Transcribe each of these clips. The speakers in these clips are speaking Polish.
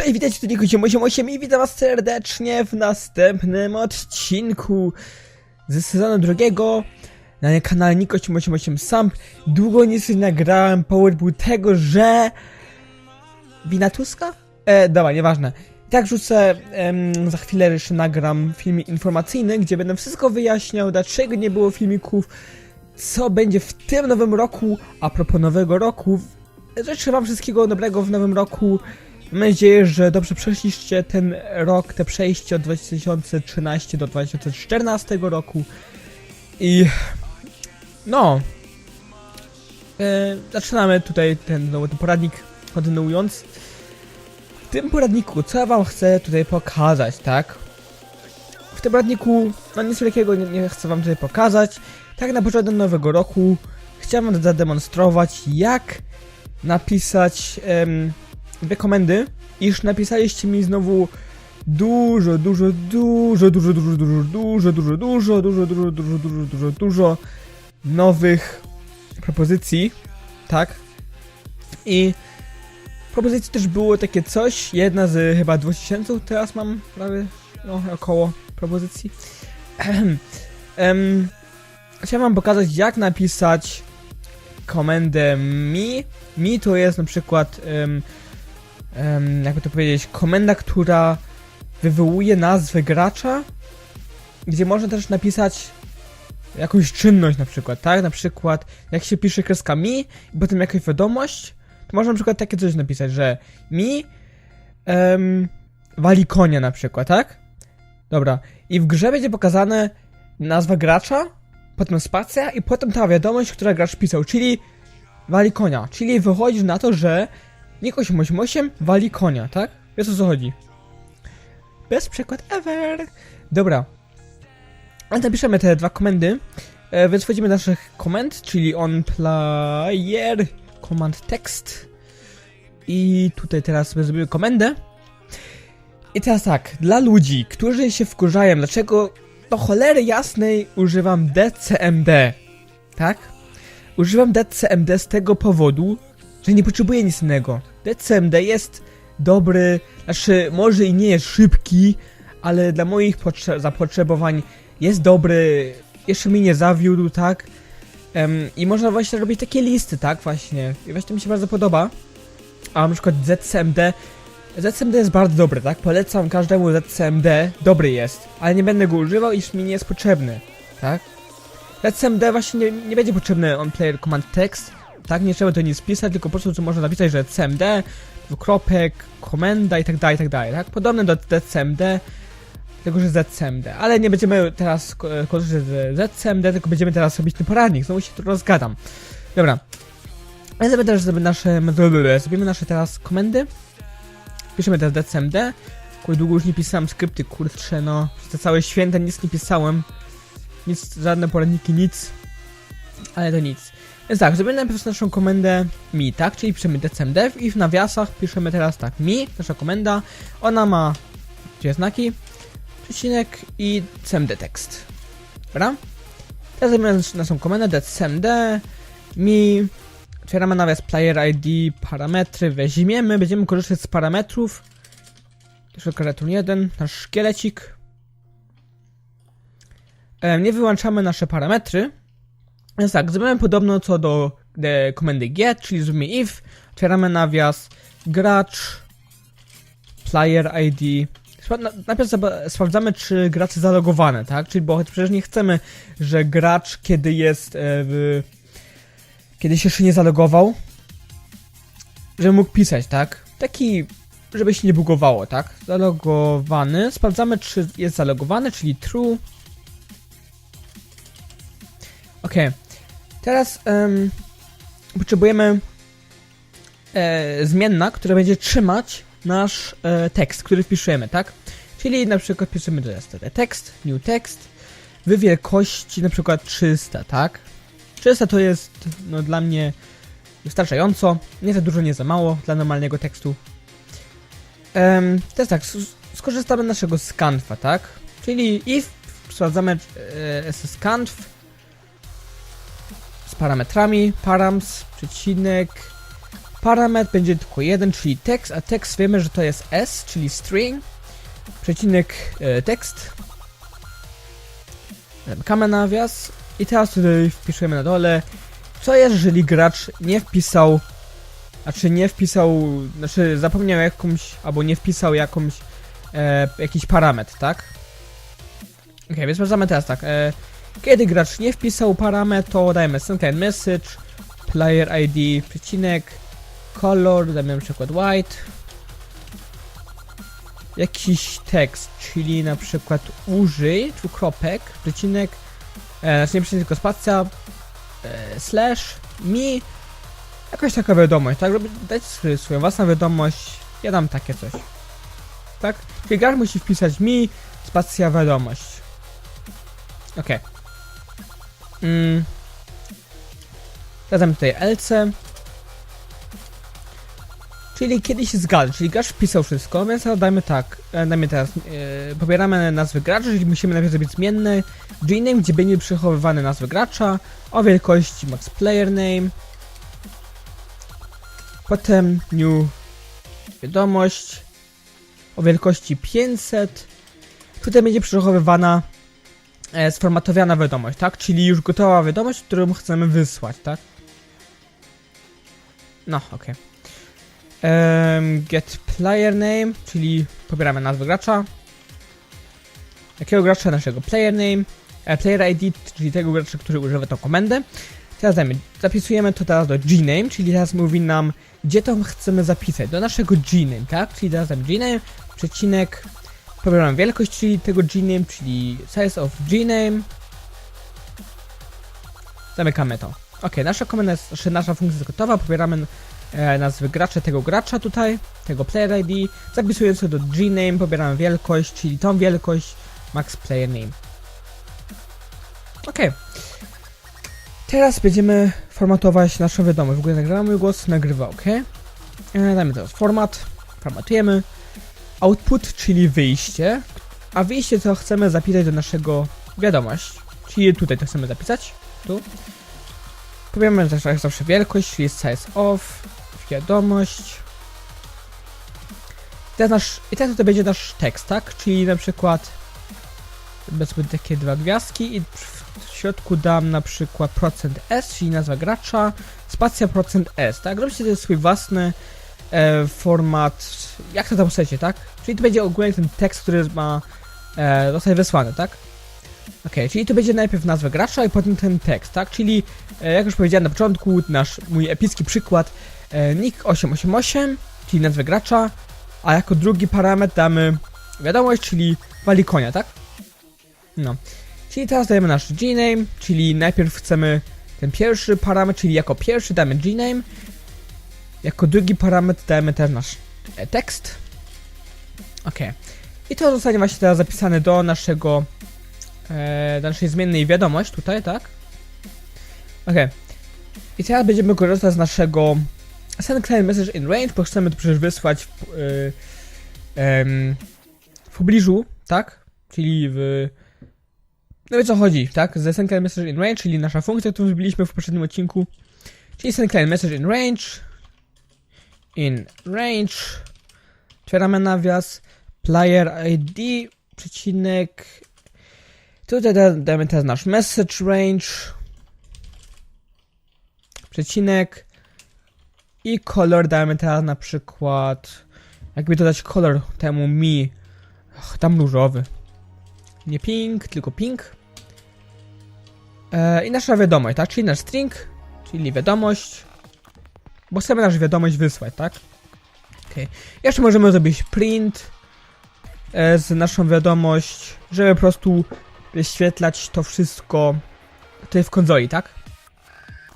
Cześć, witajcie tu Niko 888 i witam was serdecznie w następnym odcinku ze sezonu drugiego na kanale Niko 888 Sam. Długo nic nie nagrałem, power był tego, że... Wina Tuska? E, dobra, nieważne. Tak rzucę, em, za chwilę jeszcze nagram filmik informacyjny, gdzie będę wszystko wyjaśniał, dlaczego nie było filmików, co będzie w tym nowym roku, a propos nowego roku. Życzę wam wszystkiego dobrego w nowym roku. Mam nadzieję, że dobrze przeszliście ten rok, te przejście od 2013 do 2014 roku. I no. E, zaczynamy tutaj ten, no, ten poradnik kontynuując. W tym poradniku, co ja wam chcę tutaj pokazać, tak? W tym poradniku, no nic wielkiego nie, nie chcę wam tutaj pokazać. Tak na początek nowego roku chciałem zademonstrować, jak napisać dwie komendy, iż napisaliście mi znowu dużo, dużo, dużo, dużo, dużo, dużo, dużo, dużo, dużo, dużo, dużo, dużo, dużo, dużo, dużo nowych propozycji, tak? I propozycji też było takie coś, jedna z chyba 2000, teraz mam prawie, no, około propozycji. Em, chciałem wam pokazać, jak napisać komendę mi. Mi to jest na przykład, em, em, jakby to powiedzieć, komenda, która wywołuje nazwę gracza, gdzie można też napisać jakąś czynność na przykład, tak? Na przykład, jak się pisze kreska mi i potem jakaś wiadomość, to można na przykład takie coś napisać, że mi em, wali konia na przykład, tak? Dobra. I w grze będzie pokazane nazwa gracza, potem spacja i potem ta wiadomość, która gracz pisał, czyli wali konia. Czyli wychodzi na to, że Nick 888 wali konia, tak? Wiesz o co chodzi? Bez przykład ever. Dobra. Ale napiszemy te dwa komendy. E, więc wchodzimy do naszych komend, czyli on player command text. I tutaj teraz zrobimy komendę. I teraz tak, dla ludzi, którzy się wkurzają, dlaczego do cholery jasnej używam DCMD, tak? Używam DCMD z tego powodu, że nie potrzebuję nic innego. Jest dobry, znaczy może i nie jest szybki, ale dla moich potrze- zapotrzebowań jest dobry, jeszcze mi nie zawiódł, tak? Em, I można właśnie robić takie listy, tak? Właśnie. I właśnie mi się bardzo podoba. A na przykład ZCMD. ZCMD jest bardzo dobry, tak? Polecam każdemu ZCMD. Dobry jest, ale nie będę go używał, iż mi nie jest potrzebny, tak? ZCMD właśnie nie, nie będzie potrzebny on player command text, tak? Nie trzeba to nic pisać, tylko po prostu co można napisać, że CMD, dwukropek, komenda i tak dalej, i tak dalej, tak? Podobne do DCMD, tylko że ZCMD, ale nie będziemy teraz ko- korzystać z ZCMD, tylko będziemy teraz robić ten poradnik, znowu się tu rozgadam. Dobra. Ale zrobimy też sobie nasze, zrobimy nasze teraz komendy. Piszemy teraz DCMD. Kurde, długo już nie pisałem skrypty, kurczę, no. Przez te całe święta nic nie pisałem. Nic, żadne poradniki, nic. Ale to nic. Więc tak, zrobimy najpierw naszą komendę mi, tak? Czyli piszemy DCMD i w nawiasach piszemy teraz tak, mi, nasza komenda. Ona ma dwie znaki, przecinek i cmd tekst. Dobra? Teraz zrobimy naszą komendę DCMD, mi, otwieramy nawias player ID, parametry, weźmiemy, będziemy korzystać z parametrów. Jeszcze kreatur 1, nasz szkielecik. E, nie wyłączamy nasze parametry. Więc tak, zrobimy podobno co do e, komendy get, czyli zrobimy if, otwieramy nawias, gracz, player ID. Najpierw sprawdzamy, czy gracz jest zalogowany, tak? Czyli bo przecież nie chcemy, że gracz, kiedy jest e, w... kiedy się jeszcze nie zalogował, żeby mógł pisać, tak? Taki, żeby się nie bugowało, tak? Zalogowany. Sprawdzamy, czy jest zalogowany, czyli true. Okej. Teraz em, potrzebujemy e, zmienna, która będzie trzymać nasz e, tekst, który wpiszemy, tak? Czyli na przykład piszemy teraz tutaj tekst, new text, w wielkości na przykład 300, tak? 300 to jest no, dla mnie wystarczająco, nie za dużo, nie za mało dla normalnego tekstu. Em, teraz tak, skorzystamy z naszego scanfa, tak? Czyli if sprawdzamy e, scanf parametrami, params, przecinek, Parametr będzie tylko jeden, czyli tekst, a tekst wiemy, że to jest S, czyli string, przecinek e, tekst, zamykamy nawias. I teraz tutaj wpiszemy na dole, co jest, jeżeli gracz nie wpisał, znaczy nie wpisał, znaczy zapomniał jakąś, albo nie wpisał jakąś, e, jakiś parametr, tak? Ok, więc sprawdzamy teraz tak, e, kiedy gracz nie wpisał parametr, to dajemy send message, player ID, przecinek, color, dajmy na przykład white, jakiś tekst, czyli na przykład użyj, dwukropek, przecinek, e, znaczy nie przecinek, tylko spacja, e, slash, mi, jakaś taka wiadomość, tak, żeby dać swoją- własną wiadomość, ja dam takie coś, tak, czyli gracz musi wpisać mi, spacja, wiadomość, okej. Mm. Dodam tutaj LC. Czyli kiedyś zgadza, czyli gracz wpisał wszystko, więc dajmy tak, e, dajmy teraz, e, pobieramy nazwy gracza, czyli musimy najpierw zrobić zmienny gname, gdzie będzie przechowywane nazwy gracza o wielkości max player name, potem new wiadomość o wielkości 500, tutaj będzie przechowywana e, sformatowana wiadomość, tak? Czyli już gotowa wiadomość, którą chcemy wysłać, tak? No, okej. Em, get player name, czyli pobieramy nazwę gracza. Jakiego gracza? Naszego player name. E, player ID, czyli tego gracza, który używa tą komendę. Teraz dajmy, zapisujemy to teraz do gname, czyli teraz mówi nam, gdzie to chcemy zapisać. Do naszego gname, tak? Czyli teraz damy gname, przecinek, pobieramy wielkość czyli tego gname, czyli size of gname. Zamykamy to. Ok, nasza komenda jest, znaczy nasza funkcja jest gotowa, pobieramy e, nazwy gracza tego gracza tutaj, tego player ID, zapisując to do gname, pobieramy wielkość, czyli tą wielkość max player name. Ok. Teraz będziemy formatować naszą wiadomość. W ogóle nagramy głos, nagrywa, ok. E, dajmy teraz format, formatujemy. Output, czyli wyjście, a wyjście to chcemy zapisać do naszego wiadomość, czyli tutaj to chcemy zapisać, tu. Powiemy też jak zawsze wielkość, czyli size of, wiadomość. Teraz nasz, I teraz to będzie nasz tekst, tak? Czyli na przykład wezmę takie dwa gwiazdki i w środku dam na przykład procent %s, czyli nazwa gracza, spacja procent %s, tak? Robicie sobie swój własny e, format, jak to tam chcecie, tak? Czyli to będzie ogólnie ten tekst, który ma e, zostać wysłany, tak? Ok, czyli to będzie najpierw nazwa gracza i potem ten tekst, tak? Czyli e, jak już powiedziałem na początku, nasz mój epicki przykład e, nick 888, czyli nazwę gracza, a jako drugi parametr damy wiadomość, czyli wali konia, tak? No. Czyli teraz dajemy nasz gname, czyli najpierw chcemy ten pierwszy parametr, czyli jako pierwszy damy gname, jako drugi parametr dajemy też nasz e, tekst. Ok. I to zostanie właśnie teraz zapisane do naszego e, do naszej zmiennej wiadomość tutaj, tak? Ok. I teraz będziemy korzystać z naszego send client message in range, bo chcemy to przecież wysłać w, em, w pobliżu, tak? Czyli w no o co chodzi, tak? Ze send client message in range, czyli nasza funkcja, którą zrobiliśmy w poprzednim odcinku. Czyli send client message in range. In range. Otwieramy nawias. Player ID, przecinek. Tutaj da, damy teraz nasz message range. Przecinek. I kolor damy teraz na przykład. Jakby dodać kolor temu mi. Tam różowy. Nie pink, tylko pink. E, I nasza wiadomość, tak? Czyli nasz string, czyli wiadomość. Bo chcemy naszą wiadomość wysłać, tak? Okay. Jeszcze możemy zrobić print e, z naszą wiadomość, żeby po prostu wyświetlać to wszystko tutaj w konsoli, tak?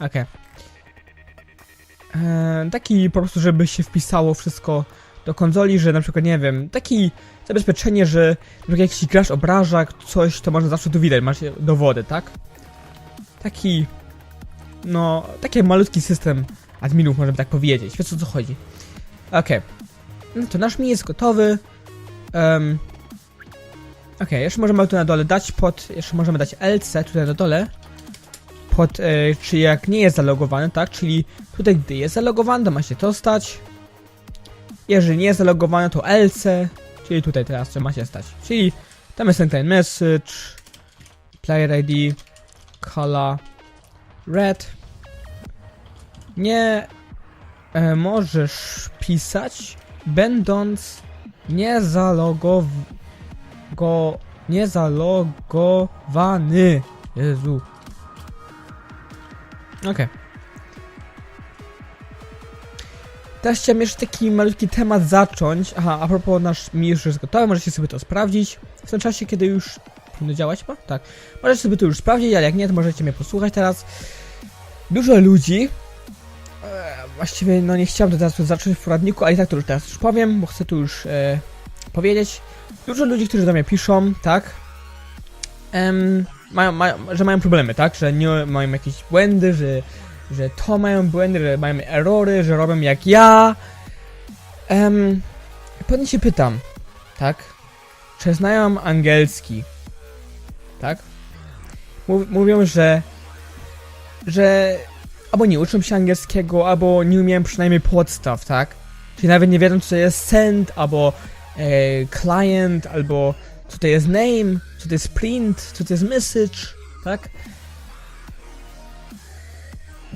Okej. E, Taki po prostu, żeby się wpisało wszystko do konsoli, że na przykład, nie wiem, taki zabezpieczenie, że na jak się grasz obraża coś, to można zawsze to widać, macie dowody, tak? Taki, no, taki malutki system adminów, możemy tak powiedzieć, wiesz o co chodzi. Okej. No to nasz mi jest gotowy. Um, Okej, jeszcze możemy tu na dole dać pod, jeszcze możemy dać LC tutaj na dole. pod, e, czy jak nie jest zalogowany, tak? Czyli tutaj, gdy jest zalogowany, to ma się to stać. Jeżeli nie jest zalogowany, to LC, czyli tutaj teraz co ma się stać. Czyli tam jest ten, ten message, player ID, color, red. Nie e, możesz pisać, będąc niezalogow... go... niezalogowany. Jezu. Okej. Teraz chciałem jeszcze taki malutki temat zacząć. Aha, a propos nasz mi już jest gotowy, możecie sobie to sprawdzić. W tym czasie, kiedy już powinno działać chyba? Tak. Możecie sobie to już sprawdzić, ale jak nie, to możecie mnie posłuchać teraz. Dużo ludzi. E, właściwie, no nie chciałem to teraz zacząć w poradniku, ale i tak to już teraz już powiem, bo chcę tu już e, powiedzieć. Dużo ludzi, którzy do mnie piszą, tak? Em, mają, mają, że mają problemy, tak? Że nie mają jakieś błędy, że, że to mają błędy, że mają erory, że robią jak ja. Um, pewnie się pytam, tak? Czy znają angielski? Tak? Mów, mówią, że że albo nie uczą się angielskiego, albo nie umieją przynajmniej podstaw, tak? Czyli nawet nie wiedzą, co to jest send, albo e, client, albo co to jest name, co to jest print, co to jest message, tak?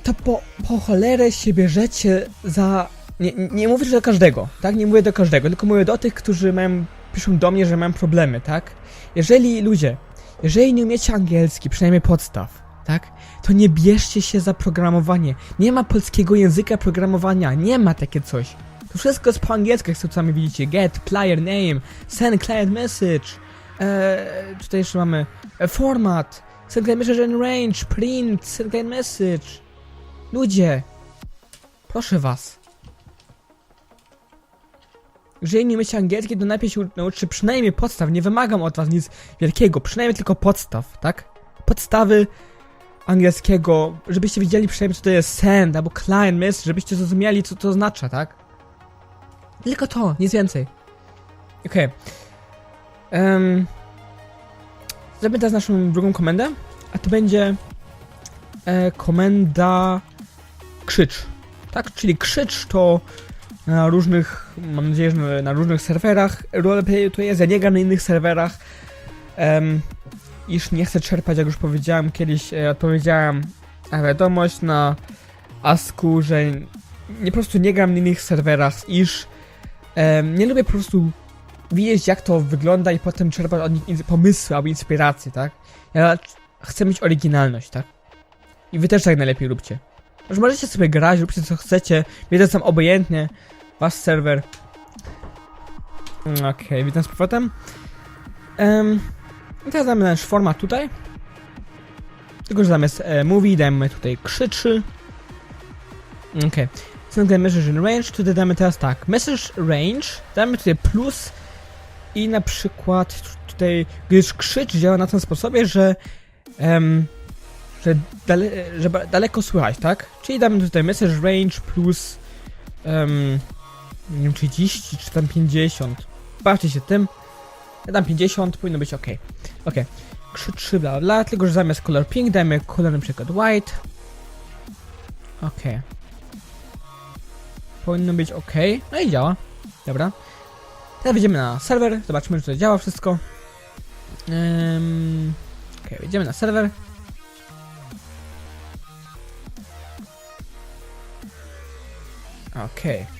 To po, po cholerę się bierzecie za... Nie, nie mówię, do każdego, tak? Nie mówię do każdego, tylko mówię do tych, którzy mają, piszą do mnie, że mają problemy, tak? Jeżeli ludzie, jeżeli nie umiecie angielski, przynajmniej podstaw, tak? To nie bierzcie się za programowanie. Nie ma polskiego języka programowania, nie ma takie coś. To wszystko jest po angielsku, jak sami widzicie. Get, player name, send client message. Eee, tutaj jeszcze mamy e, format, send client message and range, print, send client message. Ludzie, proszę was. Jeżeli nie umiecie angielski, to najpierw się nauczcie przynajmniej podstaw. Nie wymagam od was nic wielkiego, przynajmniej tylko podstaw, tak? Podstawy angielskiego, żebyście wiedzieli przynajmniej co to jest send albo client message, żebyście zrozumieli co to oznacza, tak? Tylko to, nic więcej. Okej. Okay. Zrobię teraz naszą drugą komendę, a to będzie e, komenda krzycz. Tak, czyli krzycz to na różnych, mam nadzieję, że na różnych serwerach roleplay to jest, ja nie gram na innych serwerach. Um, iż nie chcę czerpać, jak już powiedziałem kiedyś, e, odpowiedziałem na wiadomość na Asku, że nie po prostu nie gram na innych serwerach, iż em, nie lubię po prostu widzieć jak to wygląda i potem czerpać od nich pomysły albo inspiracje, tak? Ja chcę mieć oryginalność, tak? I wy też tak najlepiej róbcie. Że możecie sobie grać, róbcie co chcecie, wiedzę sam obojętnie, wasz serwer. Mm, Okej, witam z powrotem. Em, i teraz damy nasz format tutaj. Tylko, że zamiast e, mówi dajemy tutaj krzyczy. Okej. Okay. Single message range, tutaj damy teraz tak. Message range, damy tutaj plus i na przykład tutaj, gdyż krzycz działa na tym sposobie, że em, że, dale, że ba- daleko słychać, tak? Czyli damy tutaj message range plus em, nie wiem 30 czy tam 50. Bawcie się tym. Ja dam 50, powinno być ok. Ok. Krzyczy bla bla, tylko że zamiast color pink dajmy kolor na przykład white. Ok. Powinno być ok. No i działa. Dobra. Teraz wejdziemy na serwer, zobaczymy, czy to działa wszystko. Um, ok, wejdziemy na serwer. Okej.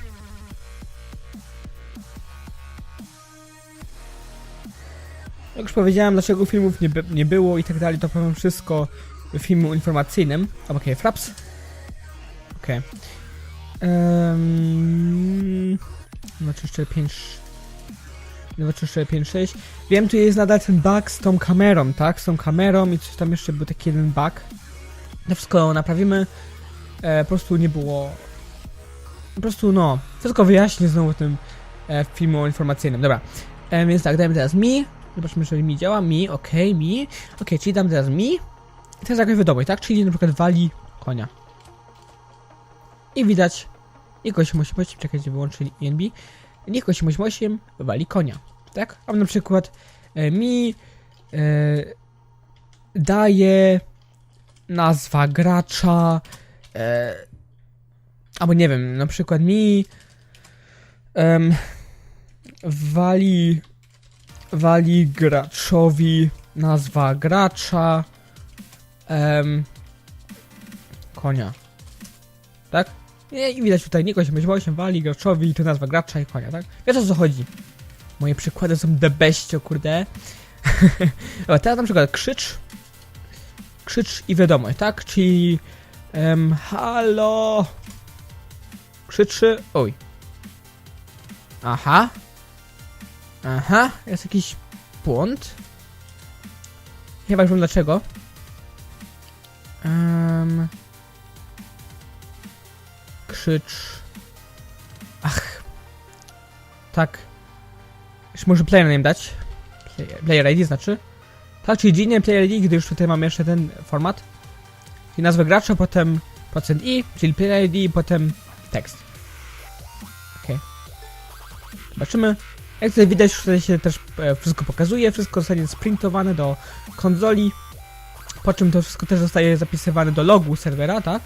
Jak już powiedziałem, dlaczego filmów nie, nie było i tak dalej, to powiem wszystko w filmu informacyjnym. Okej, okay, fraps. Okej. Okay. Um, 2, 3, 4, 5, 2, 3, 4, 5, 6. Wiem, tu jest nadal ten bug z tą kamerą, tak? Z tą kamerą i coś tam jeszcze był taki jeden bug. To wszystko naprawimy. E, po prostu nie było... Po prostu, no, wszystko wyjaśnię znowu w tym e, filmu informacyjnym. Dobra, e, więc tak, dajmy teraz mi. Zobaczmy, że mi działa. Mi, ok, mi. Ok, czyli dam teraz mi. I teraz jakoś wiadomość, tak? Czyli na przykład wali konia. I widać Niko 888, czekajcie, wyłączyli INB. Niko 888 wali konia, tak? A na przykład e, mi e, daje nazwa gracza, e, albo nie wiem, na przykład mi em, wali, wali graczowi nazwa gracza, em, konia, tak? I widać tutaj Niko 888 wali graczowi, to nazwa gracza i konia, tak? Wiesz o co chodzi? Moje przykłady są the beście, kurde. Dobra, teraz na przykład krzycz, krzycz i wiadomość, tak? Czyli em, halo krzyczy, oj. Aha. Aha, jest jakiś błąd. Chyba już wiem dlaczego. Um, krzycz. Ach. Tak. Już może player name dać. Play- Player ID znaczy. Tak, czyli dziennie player ID, gdy już tutaj mamy jeszcze ten format. Czyli nazwę gracza, potem procent i, czyli player ID, potem tekst. Okej. Zobaczymy. Jak tutaj widać, tutaj się też e, wszystko pokazuje, wszystko zostanie sprintowane do konsoli. Po czym to wszystko też zostaje zapisywane do logu serwera, tak?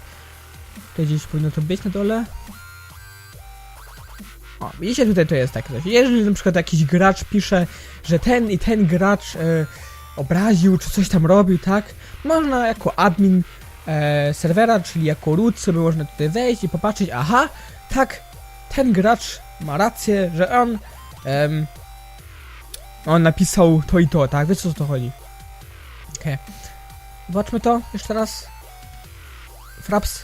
Tutaj gdzieś powinno to być na dole. O, widzicie, tutaj to jest takie coś. Jeżeli na przykład jakiś gracz pisze, że ten i ten gracz e, obraził, czy coś tam robił, tak? Można jako admin e, serwera, czyli jako root sobie można tutaj wejść i popatrzeć, aha, tak, ten gracz ma rację, że on em, on napisał to i to, tak? O co to chodzi? Okej. Zobaczmy to jeszcze raz. Fraps.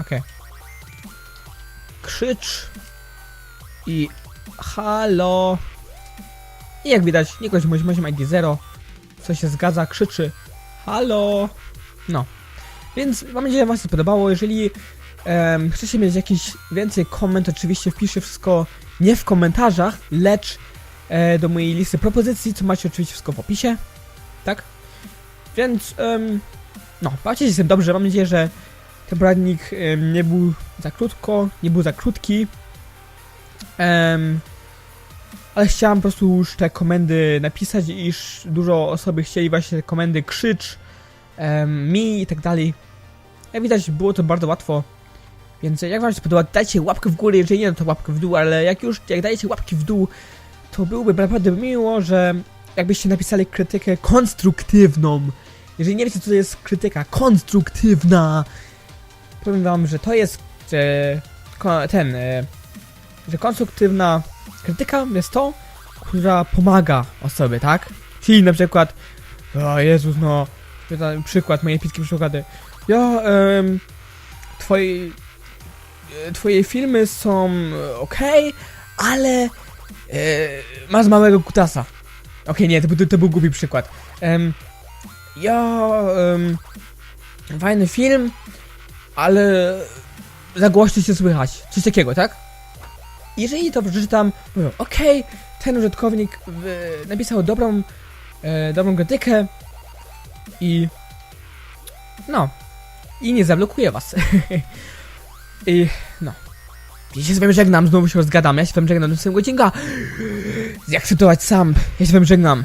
Okej. Krzycz i halo. I jak widać, Nikoś 88 ID 0 co się zgadza, krzyczy halo. No. Więc mam nadzieję, że Wam się podobało. Jeżeli em, chcecie mieć jakiś więcej koment, oczywiście wpiszę wszystko nie w komentarzach, lecz e, do mojej listy propozycji, co macie oczywiście wszystko w opisie. Tak? Więc em, no, bawcie się z tym dobrze. Mam nadzieję, że ten poradnik em, nie był za krótko, nie był za krótki. Em, ale chciałem po prostu już te komendy napisać, iż dużo osoby chcieli właśnie te komendy krzycz, em, mi i tak dalej. Jak widać, było to bardzo łatwo. Więc jak wam się podoba, dajcie łapkę w górę, jeżeli nie, no to łapkę w dół, ale jak już, jak dajecie łapki w dół, to byłoby naprawdę miło, że jakbyście napisali krytykę konstruktywną. Jeżeli nie wiecie, co to jest krytyka konstruktywna, powiem wam, że to jest ten, e, że konstruktywna krytyka jest to, która pomaga osobie, tak? Czyli na przykład, o Jezus, no, przykład, moje epickie przykłady. Ja, em, twoje, e, twoje filmy są ok, ale e, masz małego kutasa. Okej, nie, to, był- to był głupi przykład. Em, ja, em, fajny film, ale za głośno się słychać. Coś takiego, tak? Jeżeli to przeczytam, mówią, okej, ten użytkownik e, napisał dobrą, e, dobrą krytykę i no, i nie zablokuje was. I no. Ja się z wami żegnam, znowu się rozgadam, ja się z wami żegnam do następnego odcinka. Zaakceptować sam, ja się z wami żegnam.